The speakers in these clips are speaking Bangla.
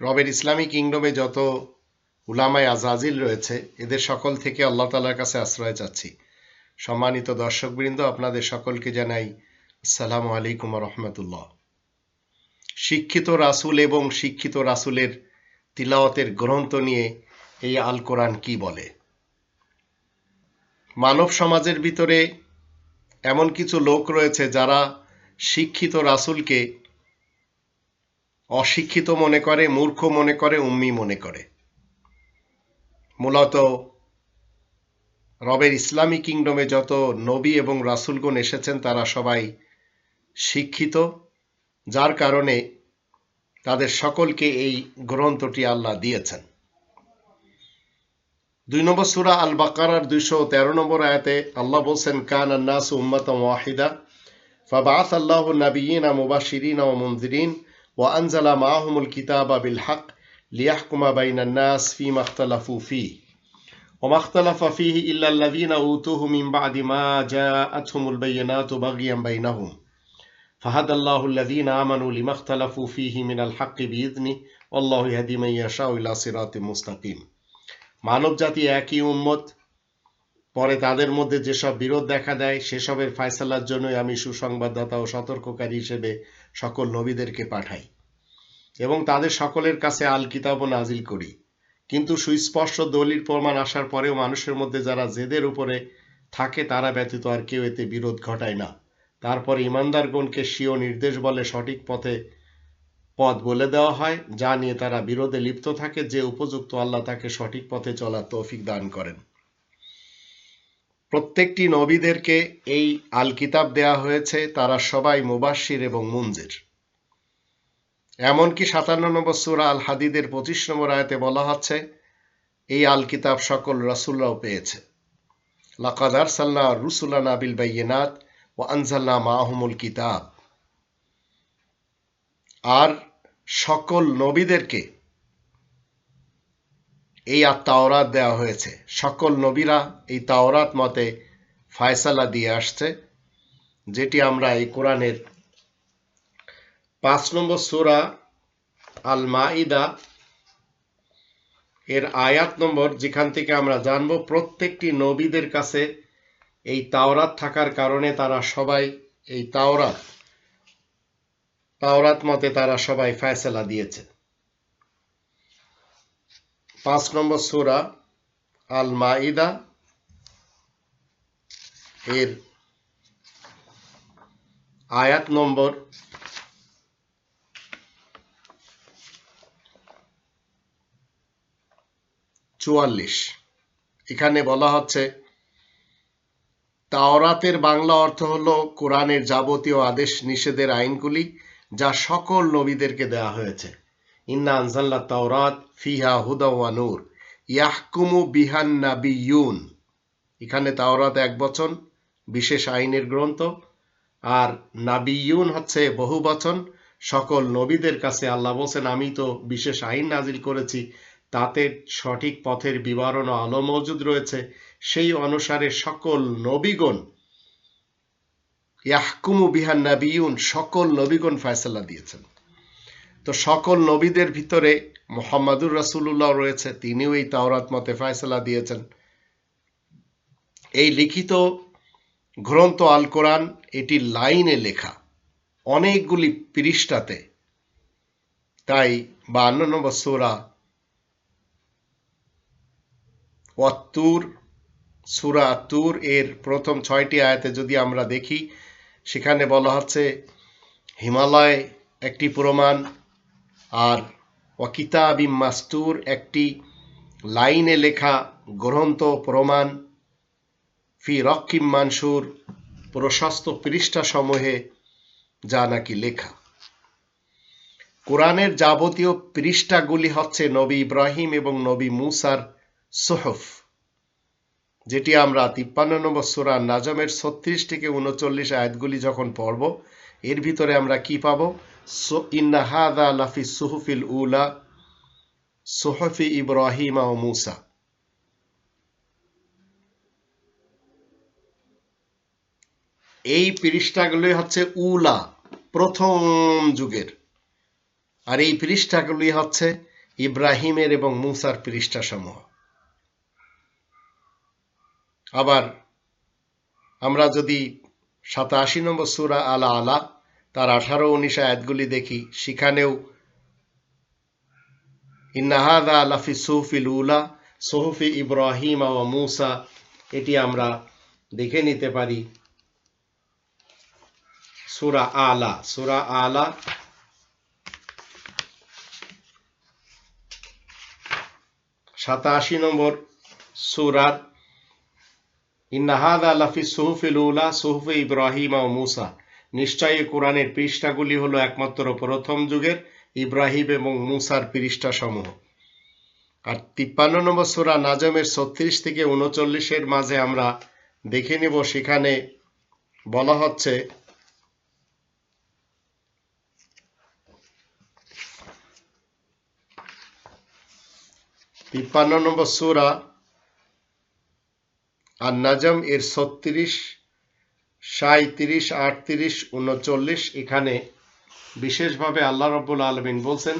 রবের ইসলামী কিংডমে যত উলামায় আজাজিল রয়েছে, এদের সকল থেকে আল্লাহ তালার কাছে আশ্রয় চাচ্ছি। সম্মানিত দর্শকবৃন্দ, আপনাদের সকলকে জানাই আসসালামু আলাইকুম রহমতুল্লাহ। শিক্ষিত রাসূল এবং শিক্ষিত রাসূলের তিলাওয়াতের গ্রন্থ নিয়ে এই আল কোরআন কি বলে? মানব সমাজের ভিতরে এমন কিছু লোক রয়েছে যারা শিক্ষিত রাসূলকে অশিক্ষিত মনে করে, মূর্খ মনে করে, উম্মি মনে করে। মূলত রবের ইসলামী কিংডমে যত নবী এবং রাসুলগণ এসেছেন, তারা সবাই শিক্ষিত, যার কারণে তাদের সকলকে এই গ্রন্থটি আল্লাহ দিয়েছেন। দুই নম্বর সুরা আল বাকারার দুইশো তেরো নম্বর আয়াতে আল্লাহ বলছেন, কান আন্নাস উম্মাত ওয়াহিদা ফাবাস আল্লাহ নাবিয়িনা মুবাসিরিন ও মন্দিরিন ومنذرين وأنزل معهم الكتاب بالحق ليحكم بين الناس فيما اختلفوا فيه وما اختلف فيه إلا الذين أوتوه من بعد ما جاءتهم البينات بغيا بينهم فهدى الله الذين آمنوا لما اختلفوا فيه من الحق بإذنه والله يهدي من يشاء إلى صراط مستقيم মানব জাতি একই উম্মত পরে তাদের মধ্যে যেসব বিরোধ দেখা দেয় সেসবের ফায়সালার জন্যই আমি সুসংবাদদাতা ও সতর্ককারী হিসেবে সকল নবীদেরকে পাঠাই। এবং তাদের সকলের কাছে আল কিতাব নাজিল করি। কিন্তু সুস্পষ্ট দলিল প্রমাণ আসার পরেও মানুষের মধ্যে যারা জেদের উপরে থাকে, তারা ব্যতীত আর কেউ এতে বিরোধ ঘটায় না। তারপর ইমানদারগণকে স্বীয় নির্দেশ বলে সঠিক পথে পথ বলে দেওয়া হয়, যা নিয়ে তারা বিরোধে লিপ্ত থাকে। যে উপযুক্ত আল্লাহ তাকে সঠিক পথে চলার তৌফিক দান করেন। প্রত্যেকটি নবীদেরকে এই আল কিতাব দেয়া হয়েছে, তারা সবাই মুবাসির এবং মুনজির। এমনকি সাতান্ন নম্বর সুরা আল হাদিদের পঁচিশ নম্বর আয়তে বলা হচ্ছে এই আল কিতাব সকল রাসুল্লাহ পেয়েছে। লাকাদার সাল্লাহ রুসুলানা বিল বাইনাত ও আনজাল্লা মাহমুল কিতাব। আর সকল নবীদেরকে এই আর তাওরাত দেওয়া হয়েছে। সকল নবীরা এই তাওরাত মতে ফায়সালা দিয়ে আসছে, যেটি আমরা এই কোরআনের পাঁচ নম্বর সুরা আল মাইদা এর আয়াত নম্বর, যেখান থেকে আমরা জানব প্রত্যেকটি নবীদের কাছে এই তাওরাত থাকার কারণে তারা সবাই এই তাওরাত তাওরাত মতে তারা সবাই ফয়সালা দিয়েছে। পাঁচ নম্বর সুরা আল মাইদা এর আয়াত নম্বর চুয়াল্লিশ। এখানে বলা হচ্ছে, তাওরাতের বাংলা অর্থ হলো কোরআনের যাবতীয় আদেশ, নিষেধের আইনগুলি যা সকল নবীদেরকে দেওয়া হয়েছে। ইন্না আনজাল্লা তাওরাত ফিহা হুদা নূর। ইয়াহকুমু বিহান নাবিয়ুন এখানে তাওরাত এক বচন, বিশেষ আইনের গ্রন্থ। আর নাবিয়ুন হচ্ছে বহু বচন। সকল নবীদের কাছে আল্লাহ বলছেন, আমি তো বিশেষ আইন নাজিল করেছি। তাতে সঠিক পথের বিবরণ আলো মজুদ রয়েছে। সেই অনুসারে সকল নবীগণ ইয়াহকুমু বিহান নাবিয়ুন সকল নবীগণ ফয়সালা দিয়েছেন। তো সকল নবীদের ভিতরে মোহাম্মদুর রাসুল্লাহ রয়েছে, তিনিও এই তাওরাত মতে ফয়সালা দিয়েছেন। এই লিখিত গ্রন্থ আল কোরআন এটি লাইনে লেখা, অনেকগুলি পৃষ্ঠাতে, তাই বান্ন নম্বর সোরা ওয়াত্তুর, সুরা তুর এর প্রথম ছয়টি আয়াতে যদি আমরা দেখি, সেখানে বলা হচ্ছে, হিমালয় একটি প্রমাণ আর ওয়াকিতাবিম মাস্তুর একটি লাইনে লেখা গ্রন্থ প্রমাণ ফি রক্ষিম মানসুর প্রশস্ত পৃষ্ঠা সমূহে যা নাকি লেখা। কোরআনের যাবতীয় পৃষ্ঠাগুলি হচ্ছে নবী ইব্রাহিম এবং নবী মুসার সোহফ, যেটি আমরা তিপ্পান্ন নম্বর সুরা নাজমের ছত্রিশ থেকে উনচল্লিশ আয়াতগুলি যখন পড়ব, এর ভিতরে আমরা কি পাব? ইন্না হাদা লাফি সুহফিল উলা সোহফি ইব্রাহিমা ও মুসা এই পৃষ্ঠাগুলি হচ্ছে উলা, প্রথম যুগের। আর এই পৃষ্ঠাগুলি হচ্ছে ইব্রাহিমের এবং মুসার পৃষ্ঠা সমূহ আবার আমরা যদি সাতাশি নম্বর সুরা আলা আলা তার আঠারো উনিশ আয়াতগুলি দেখি। সেখানেও ইন্নাহাদা আলাফি সুহফিল উলা, সোহফি ইব্রাহিম ও মুসা। এটি আমরা দেখে নিতে পারি। সুরা আলা সুরা আলা। সাতাশি নম্বর সুরার ইন্নাহাদ আলাফি সুহফিল উলা, সুহফে ইব্রাহিম ও মুসা। নিশ্চয়ই কোরআনের পৃষ্ঠাগুলি হলো একমাত্র প্রথম যুগের ইব্রাহিম এবং মুসার পৃষ্ঠা সমূহ আর তিপ্পান্ন নম্বর সুরা নাজমের ছত্রিশ থেকে উনচল্লিশের মাঝে আমরা দেখে নিব, সেখানে বলা হচ্ছে, তিপ্পান্ন নম্বর সুরা আর নাজম এর ছত্রিশ সাঁত্রিশ আটত্রিশ, উনচল্লিশ এখানে বিশেষভাবে আল্লাহ রব্বুল আলমিন বলছেন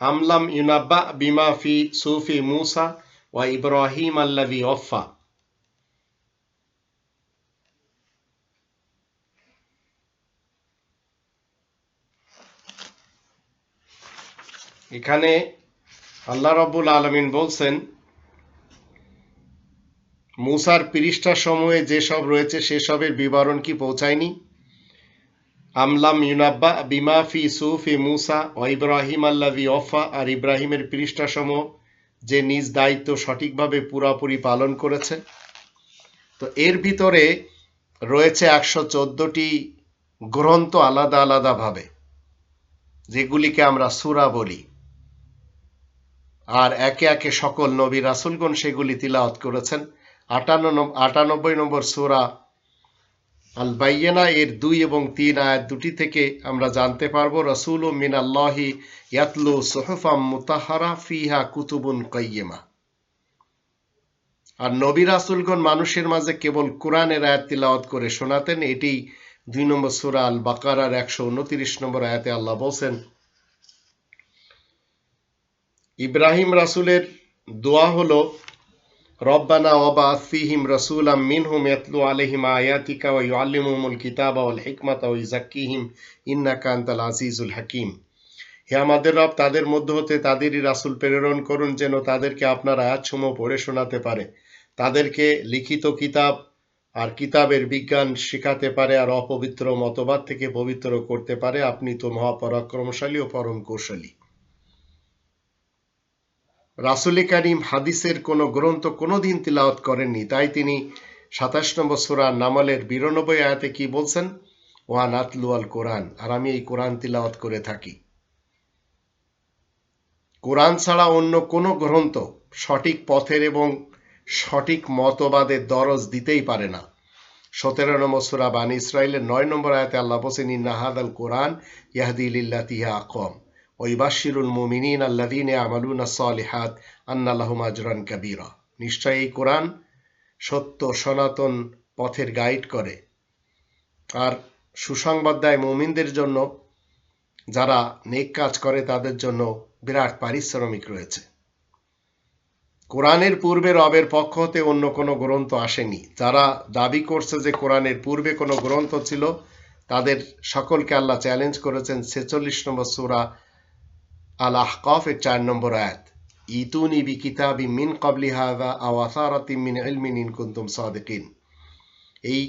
আমলাম ইউনাব্বা বিমা ফি সুফি মুসা ওয়া ইব্রাহিম আল্লাদি অফা এখানে আল্লাহ রব্বুল আলমিন বলছেন মুসার পৃষ্ঠা সময়ে যেসব রয়েছে সেসবের বিবরণ কি পৌঁছায়নি? আমলাম ইউনাব্বা বিমাফি সুফি মুসা ও ইব্রাহিম আল্লাভি অফা আর ইব্রাহিমের পৃষ্ঠাসমূহ যে নিজ দায়িত্ব সঠিকভাবে পুরাপুরি পালন করেছে। তো এর ভিতরে রয়েছে একশো চোদ্দটি গ্রন্থ আলাদা আলাদাভাবে, যেগুলিকে আমরা সুরা বলি। আর একে একে সকল নবী রাসুলগণ সেগুলি তিলাওয়াত করেছেন। আটান্ন আটানব্বই নম্বর সুরা আল বাইয়েনা এর দুই এবং তিন আয়াত দুটি থেকে আমরা জানতে পারব, রসুল মিন আল্লাহি ইয়াতলু সোহফাম মুতাহারা ফিহা কুতুবুন কয়্যেমা আর নবী রাসুলগণ মানুষের মাঝে কেবল কোরআনের আয়াত তিলাওয়াত করে শোনাতেন, এটি দুই নম্বর সুরা আল বাকারার একশো উনত্রিশ নম্বর আয়াতে আল্লাহ বলছেন, ইব্রাহিম রাসুলের দোয়া হলো রব্বানা ওবা ফিহিম রসুলাম মিনহুম ইয়াতলু আলাইহিম আয়াতিকা ওয়া ইউআল্লিমুহুমুল কিতাবা ওয়াল হিকমাতা ওয়া ইউযাক্কিহিম ইন্নাকা আনতাল আজিজুল হাকিম। হে আমাদের রব, তাদের মধ্য হতে তাদেরই রাসূল প্রেরণ করুন যেন তাদেরকে আপনার আয়াতসমূহ পড়ে শোনাতে পারে। তাদেরকে লিখিত কিতাব আর কিতাবের বিজ্ঞান শেখাতে পারে আর অপবিত্র মতবাদ থেকে পবিত্র করতে পারে। আপনি তো মহাপরাক্রমশালী ও পরম কৌশলী। রাসুলি কারিম হাদিসের কোনো গ্রন্থ কোনোদিন তিলাওয়াত করেননি। তাই তিনি সাতাশ নম্বর সুরা নামালের বিরানব্বই আয়াতে কি বলছেন? ওয়ান আতলু আল কোরআন। আর আমি এই কোরআন তিলাওয়াত করে থাকি। কোরআন ছাড়া অন্য কোনো গ্রন্থ সঠিক পথের এবং সঠিক মতবাদের দরজ দিতেই পারে না। সতেরো নম্বর সুরা বান ইসরায়েলের নয় নম্বর আয়াতে আল্লাহ বসেন ইন্নাহাদ আল কোরআন ইয়াহদিল্লা তিহা আকম ওইবাশিরুল মুমিনিন আল্লাদিন আমালুন সালিহাত আন্নাল্লাহুম আজরান কাবিরা নিশ্চয় এই কোরআন সত্য, সনাতন পথের গাইড করে। আর সুসংবাদ দেয় মুমিনদের জন্য, যারা নেক কাজ করে, তাদের জন্য বিরাট পারিশ্রমিক রয়েছে। কোরআনের পূর্বে রবের পক্ষ হতে অন্য কোনো গ্রন্থ আসেনি। যারা দাবি করছে যে কোরআনের পূর্বে কোনো গ্রন্থ ছিল, তাদের সকলকে আল্লাহ চ্যালেঞ্জ করেছেন ছেচল্লিশ নম্বর সুরা আল আহকাফের চার নম্বর আয়াত, ইতুনি বি কিতাবি মিন কবলি হাদা আও মিন ইলমিন ইন কুন্তুম সাদিকিন। এই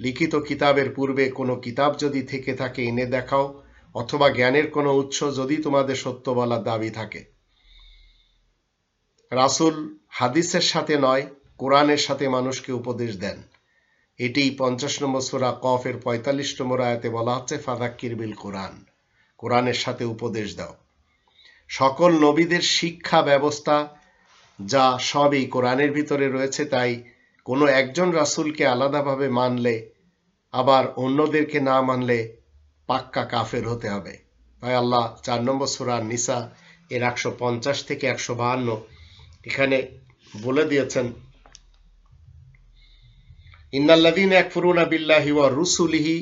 লিখিত কিতাবের পূর্বে কোনো কিতাব যদি থেকে থাকে, এনে দেখাও, অথবা জ্ঞানের কোনো উৎস যদি তোমাদের সত্য বলার দাবি থাকে। রাসুল হাদিসের সাথে নয়, কোরআনের সাথে মানুষকে উপদেশ দেন। এটি পঞ্চাশ নম্বর সুরা কফের পঁয়তাল্লিশ নম্বর আয়াতে বলা হচ্ছে ফাদাক্কির বিল কোরআন। কোরআনের সাথে উপদেশ দাও। সকল নবীদের শিক্ষা ব্যবস্থা যা সবই কোরআনের ভিতরে রয়েছে, তাই কোনো একজন রাসুলকে আলাদাভাবে মানলে, আবার অন্যদেরকে না মানলে পাক্কা কাফের হতে হবে। তাই আল্লাহ চার নম্বর সুরার নিসা এর একশো পঞ্চাশ থেকে একশো বাহান্ন এখানে বলে দিয়েছেন ইন্নাল্লাদিন এক ফুরুনা বিল্লাহি ওয়া রুসুলিহি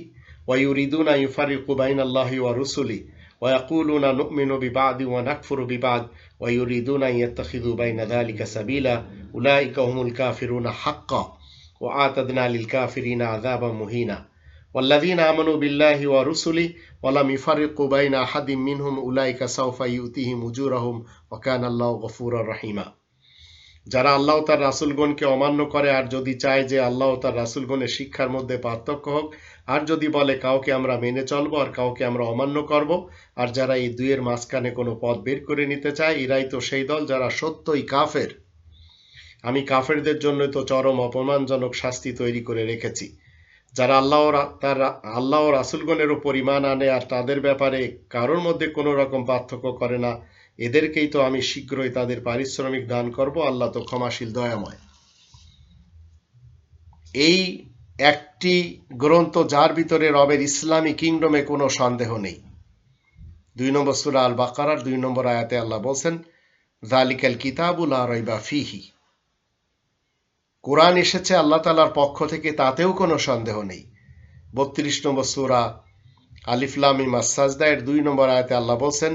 ওয়া ইউরিদুনা ইউফারিকু বাইনাল্লাহি ওয়া রুসুলি ويقولون نؤمن ببعض ونكفر ببعض ويريدون أن يتخذوا بين ذلك سبيلا أولئك هم الكافرون حقا وأعتدنا للكافرين عذابا مهينا والذين آمنوا بالله ورسله ولم يفرقوا بين أحد منهم أولئك سوف يؤتيهم أجورهم وكان الله غفورا رحيما যারা আল্লাহ তার রাসুলগণকে অমান্য করে, আর যদি চায় যে আল্লাহ তার রাসুলগণের শিক্ষার মধ্যে পার্থক্য হোক, আর যদি বলে কাউকে আমরা মেনে চলবো আর কাউকে আমরা অমান্য করব, আর যারা এই দুইয়ের মাঝখানে কোনো পথ বের করে নিতে চায়, এরাই তো সেই দল যারা সত্যই কাফের। আমি কাফেরদের জন্য তো চরম অপমানজনক শাস্তি তৈরি করে রেখেছি। যারা আল্লাহ তার আল্লাহ রাসুলগণের উপর ইমান আনে, আর তাদের ব্যাপারে কারোর মধ্যে কোনো রকম পার্থক্য করে না এদেরকেই তো আমি শীঘ্রই তাদের পারিশ্রমিক দান করব, আল্লাহ তো ক্ষমাশীল, দয়াময়। এই একটি গ্রন্থ যার ভিতরে রবের ইসলামী কিংডমে কোনো সন্দেহ নেই। দুই নম্বর সুরা আল বাকারার দুই নম্বর আয়াতে আল্লাহ বলছেন জালিকাল কিতাবুল আরইবা ফিহি। কোরআন এসেছে আল্লাহ তালার পক্ষ থেকে, তাতেও কোনো সন্দেহ নেই। বত্রিশ নম্বর সুরা আলিফলামি মাসাজদায়ের দুই নম্বর আয়াতে আল্লাহ বলছেন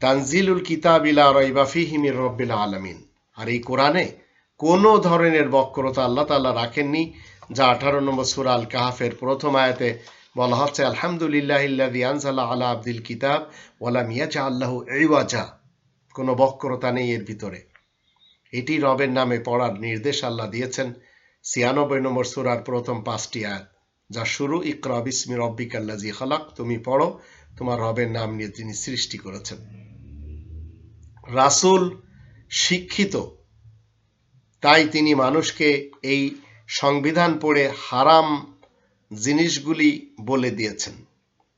তানজিলুল কিতাব ইলা রইবা ফিহি রব্বিল আলামিন। আর এই কোরআনে কোনো ধরনের বক্রতা আল্লাহ তাআলা রাখেননি, যা আঠারো নম্বর সুরা আল কাহাফের প্রথম আয়াতে বলা হচ্ছে, আলহামদুলিল্লাহ ইল্লাযী আনজালা আলা আব্দিল কিতাব ওয়ালাম ইয়াজআল্লাহু ইওয়াজা। কোনো বক্রতা নেই এর ভিতরে। এটি রবের নামে পড়ার নির্দেশ আল্লাহ দিয়েছেন ছিয়ানব্বই নম্বর সুরার প্রথম পাঁচটি আয়াত, যা শুরু, ইকরা বিসমি রব্বিকাল্লাজি খালাক। তুমি পড়ো, তোমার রবের নাম নিয়ে তিনি সৃষ্টি করেছেন। রাসুল শিক্ষিত। তাই তিনি মানুষকে এই সংবিধান পড়ে হারাম জিনিসগুলি বলে দিয়েছেন।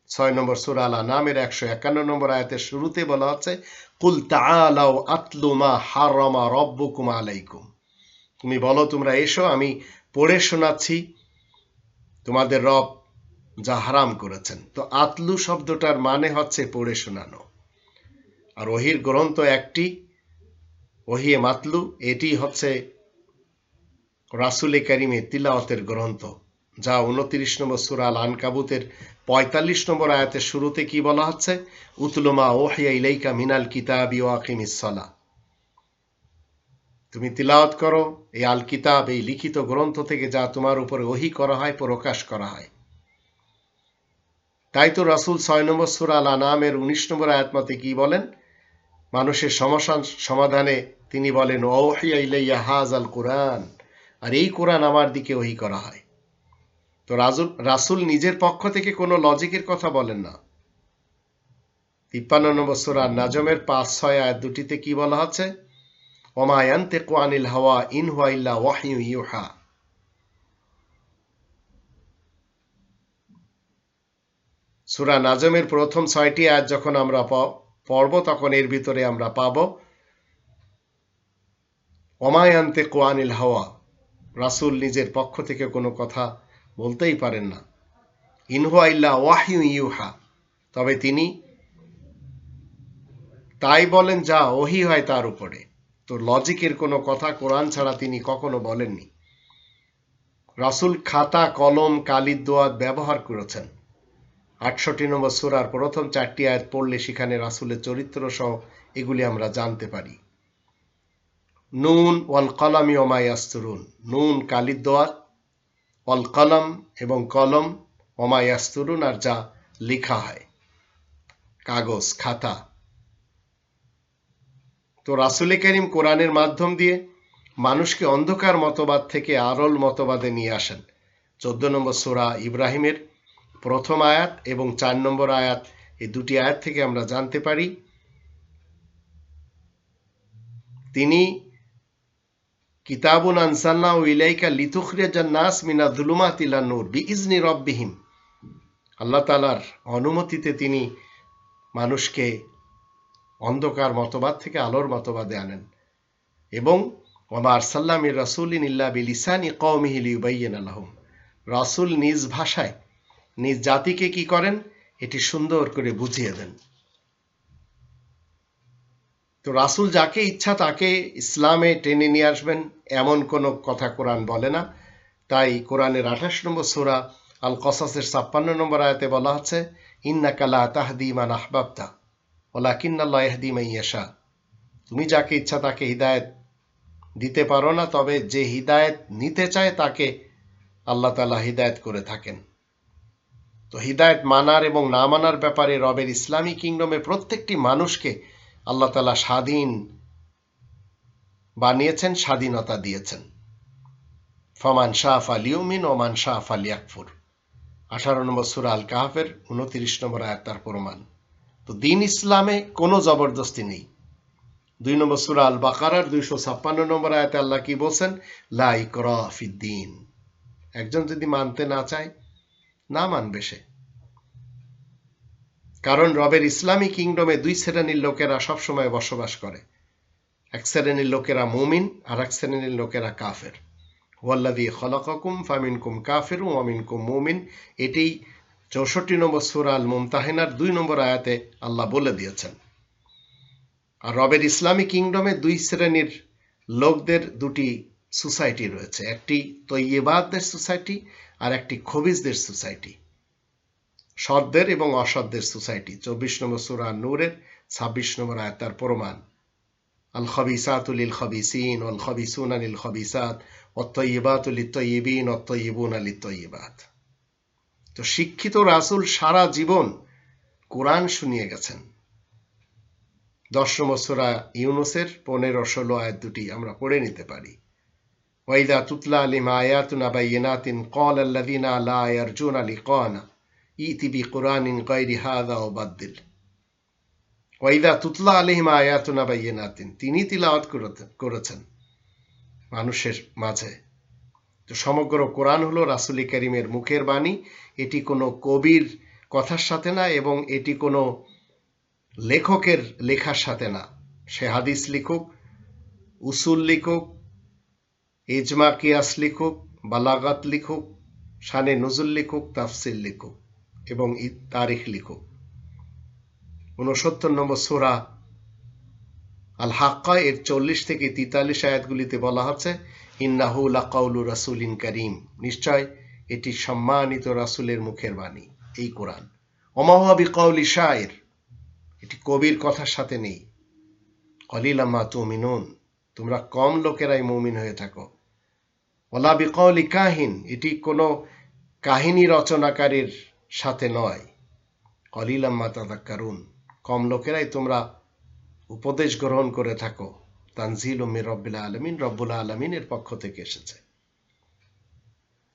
ছয় নম্বর সুরালা নামের একশো একান্ন নম্বর আয়াতের শুরুতে বলা হচ্ছে, কুল তাআলাও আতলুমা হারামা রব্বুকুম আলাইকুম। তুমি বলো, তোমরা এসো, আমি পড়ে শোনাচ্ছি তোমাদের রব যা হারাম করেছেন। তো আতলু শব্দটার মানে হচ্ছে পড়ে শোনানো। আর ওহির গ্রন্থ একটি, ওহিয়ে মাতলু, এটি হচ্ছে রাসুলে কারিমে তিলাওয়াতের গ্রন্থ, যা উনত্রিশ নম্বর সুরাল আনকাবুতের পঁয়তাল্লিশ নম্বর আয়াতের শুরুতে কি বলা হচ্ছে? উতলুমা ওহিয়া ইলাইকা মিনাল কিতাব ও আকিম ইসলা তুমি তিলাওয়াত করো, এই আল কিতাব এই লিখিত গ্রন্থ থেকে যা তোমার উপরে ওহি করা হয়, প্রকাশ করা হয়। তাই তো রাসুল ছয় নম্বর সুরাল আনামের উনিশ নম্বর আয়াতমতে কি বলেন? মানুষের সমস্যা সমাধানে তিনি বলেন ইলাইয়া হাজ আল কোরআন। আর এই কোরআন আমার দিকে ওহি করা হয়। তো রাজুল, রাসুল নিজের পক্ষ থেকে কোনো লজিকের কথা বলেন না। তিপ্পান্ন নম্বর সুরা নাজমের পাঁচ, ছয় আয়াত দুটিতে কি বলা হচ্ছে ওমায়ান্তে কোয়ানিল হাওয়া ইন হুয়া ওয়াহিউ ইউহা। সুরা নাজমের প্রথম ছয়টি আয়াত যখন আমরা পড়ব তখন এর ভিতরে আমরা পাব অমায়ান্তে কোয়ানিল হাওয়া, রাসুল নিজের পক্ষ থেকে কোনো কথা বলতেই পারেন না। ইনহুয়া ইল্লা ওয়াহিউ ইউহা, তবে তিনি তাই বলেন যা ওহি হয় তার উপরে। তো লজিকের কোনো কথা কোরআন ছাড়া তিনি কখনো বলেননি। রাসুল খাতা, কলম, কালির দোয়াত ব্যবহার করেছেন। আটষট্টি নম্বর সুরার প্রথম চারটি আয়াত পড়লে সেখানে রাসুলের চরিত্র সহ এগুলি আমরা জানতে পারি। নুন, ওয়াল কলামি ওমায়াস্তরুন নুন কালিদ দোয়াত অল কলম এবং কলম অমায়াস্তুরুন আর যা লেখা হয়। কাগজ, খাতা। তো রাসুল করিম কোরআনের মাধ্যম দিয়ে মানুষকে অন্ধকার মতবাদ থেকে আরল মতবাদে নিয়ে আসেন। চোদ্দ নম্বর সোরা ইব্রাহিমের প্রথম আয়াত এবং চার নম্বর আয়াত, এই দুটি আয়াত থেকে আমরা জানতে পারি তিনি কিতাবুন আনসাল্লাহ ইলাইকা লিতুখরিয়াজান নাস মিনা দুলুমাত ইলা নূর বিইজনি রব্বিহিম। আল্লাহ তালার অনুমতিতে তিনি মানুষকে অন্ধকার মতবাদ থেকে আলোর মতবাদে আনেন এবং ওমা আরসাল্লামির রাসুলিন ইল্লা বিলিসানি কৌমিহিল ইউবাইয়েন আলহম রাসুল নিজ ভাষায় নিজ জাতিকে কি করেন? এটি সুন্দর করে বুঝিয়ে দেন। তো রাসুল যাকে ইচ্ছা তাকে ইসলামে টেনে নিয়ে আসবেন, এমন কোনো কথা কোরআন বলে না। তাই কোরআনের আঠাশ নম্বর সুরা আল কসাসের ছাপ্পান্ন নম্বর আয়াতে বলা হচ্ছে ইন্নাকা লা তাহদি মান আহবাবতা ওলাকিন্নাল্লাহ ইহদি মাইয়াশা তুমি যাকে ইচ্ছা তাকে হিদায়ত দিতে পারো না, তবে যে হিদায়ত নিতে চায় তাকে আল্লাহ তালা হিদায়ত করে থাকেন। তো হিদায়ত মানার এবং না মানার ব্যাপারে রবের ইসলামী কিংডমে প্রত্যেকটি মানুষকে আল্লাহ তালা স্বাধীন বানিয়েছেন, স্বাধীনতা দিয়েছেন। ফমান শাহ আলিউমিন ওমান শাহ আলী আকফুর আঠারো নম্বর সুরা আল কাহাফের উনত্রিশ নম্বর আয়াত, তার প্রমাণ। তো দিন ইসলামে কোনো জবরদস্তি নেই। দুই নম্বর সুরা আল বাকারার দুইশো ছাপ্পান্ন নম্বর আয়াতে আল্লাহ কি বলছেন? লাই ফিদ্দিন। একজন যদি মানতে না চায় না মানবে সে। কারণ রবের ইসলামী কিংডমে দুই শ্রেণির লোকেরা সবসময় বসবাস করে। এক শ্রেণির লোকেরা মুমিন, আর এক শ্রেণির লোকেরা কাফের। ওয়াল্লাদি খলকুম ফামিনকুম কাফের ওয়ামিনকুম মুমিন। এটি চৌষট্টি নম্বর সুরা আল মুমতাহিনার দুই নম্বর আয়াতে আল্লাহ বলে দিয়েছেন। আর রবের ইসলামী কিংডমে দুই শ্রেণির লোকদের দুটি সোসাইটি রয়েছে। একটি তৈবাদদের সোসাইটি আর একটি খবিজদের সোসাইটি। সৎদের এবং অসৎদের সোসাইটি। চব্বিশ নম্বর সুরা নূরের, ছাব্বিশ নম্বর আয়তার প্রমাণ। আল খবিসাতুল খবিসিন অল খবিসুন আলিল খবিসাত অত্যইবাতুল তৈবিন অত্যইবুন আলি তৈবাত তো শিক্ষিত রাসুল সারা জীবন কোরআন শুনিয়ে গেছেন। দশ নম্বর সুরা ইউনুসের পনেরো ষোলো আয়াত দুটি আমরা পড়ে নিতে পারি। আয়াতুনা বাইনাতিন কল আল্লাদিনা লা ইয়ারজুন আলি কনা ইতি বি কোরআনিন গৈরি হাদা ও বাদ্দিল ওয়াইদা তুতলা আলিহিম আয়াতুনা বাইনাতিন তিনি তিলাওয়াত করেছেন মানুষের মাঝে। তো সমগ্র কোরআন হলো রাসুলি করিমের মুখের বাণী। এটি কোনো কবির কথার সাথে না এবং এটি কোনো লেখকের লেখার সাথে না। সে হাদিস লিখুক, উসুল লিখুক ইজমা কিয়াস লিখুক, বালাগাত লিখুক, শানে নজুল লিখুক, তাফসিল লিখুক এবং তারিখ লিখুক। উনসত্তর নম্বর সোরা আল হাক্কা এর চল্লিশ থেকে তিতাল্লিশ আয়াতগুলিতে বলা হচ্ছে ইন্নাহুল কাউলু রাসুলিন করিম। নিশ্চয়, এটি সম্মানিত রাসুলের মুখের বাণী, এই কোরআন। অমাহাবি কাউলি শায়ের এটি কবির কথার সাথে নেই। কলিলাম্মা তুমিনুন, তোমরা কম লোকেরাই মৌমিন হয়ে থাকো। ওলা বিকৌলি কাহিন, এটি কোনো কাহিনী রচনাকারীর সাথে নয়। কলিলাম্মা তাদাক্কারুন কম লোকেরাই তোমরা উপদেশ গ্রহণ করে থাকো। তানজিল উম্মির রব্বুল্লা আলমিন, রব্বুল আলমিনের পক্ষ থেকে এসেছে।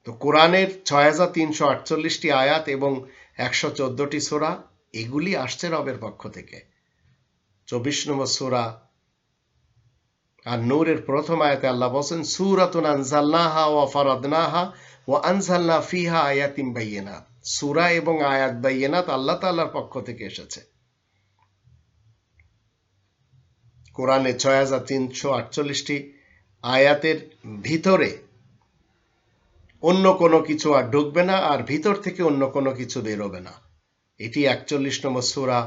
তো কোরআনের ছয় হাজার তিনশো আটচল্লিশটি আয়াত এবং একশো চোদ্দটি সোরা, এগুলি আসছে রবের পক্ষ থেকে। চব্বিশ নম্বর সোরা আর নূরের প্রথম আয়াতে আল্লাহ বলছেন, সুরাতুন আনজাল্লাহা আনজাল্লা ফিহা আয়াতিম বাইয়েনাত। সুরা এবং আয়াত আল্লাহ পক্ষ থেকে এসেছে। কোরআনে ছয় হাজার তিনশো আটচল্লিশটি আয়াতের ভিতরে অন্য কোনো কিছু আর ঢুকবে না, আর ভিতর থেকে অন্য কোনো কিছু বেরোবে না। এটি একচল্লিশ নম্বর সুরা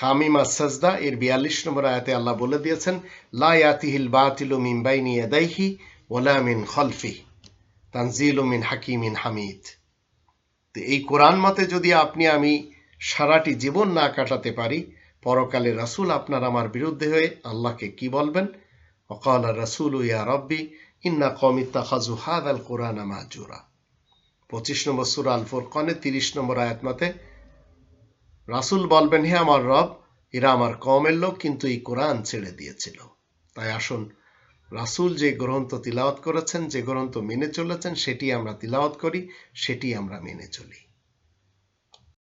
হামিমা সাজদা এর বিয়াল্লিশ নম্বর আয়াতে আল্লাহ বলে দিয়েছেন, লা ইয়াতিহিল বাতিলু মিন বাইনি ইয়াদাইহি ওয়ালা মিন খলফি, তানজিলু মিন হাকিমিন হামিদ। তো এই কোরআন মতে যদি আপনি আমি সারাটি জীবন না কাটাতে পারি, পরকালে রাসূল আপনার আমার বিরুদ্ধে হয়ে আল্লাহকে কি বলবেন? অকাল রাসূল ইয়া রব্বি, ইন্না কমিতা খাজু হাদ আল কোরআন মাহজুরা পঁচিশ নম্বর সুরা আল ফোরকনে তিরিশ নম্বর আয়াত মতে রাসুল বলবেন, হে আমার রব, এরা আমার কমের লোক, কিন্তু এই কোরআন ছেড়ে দিয়েছিল। তাই আসুন, রাসুল যে গ্রন্থ তিলাওয়াত করেছেন, যে গ্রন্থ মেনে চলেছেন, সেটি আমরা তিলাওয়াত করি, সেটি আমরা মেনে চলি।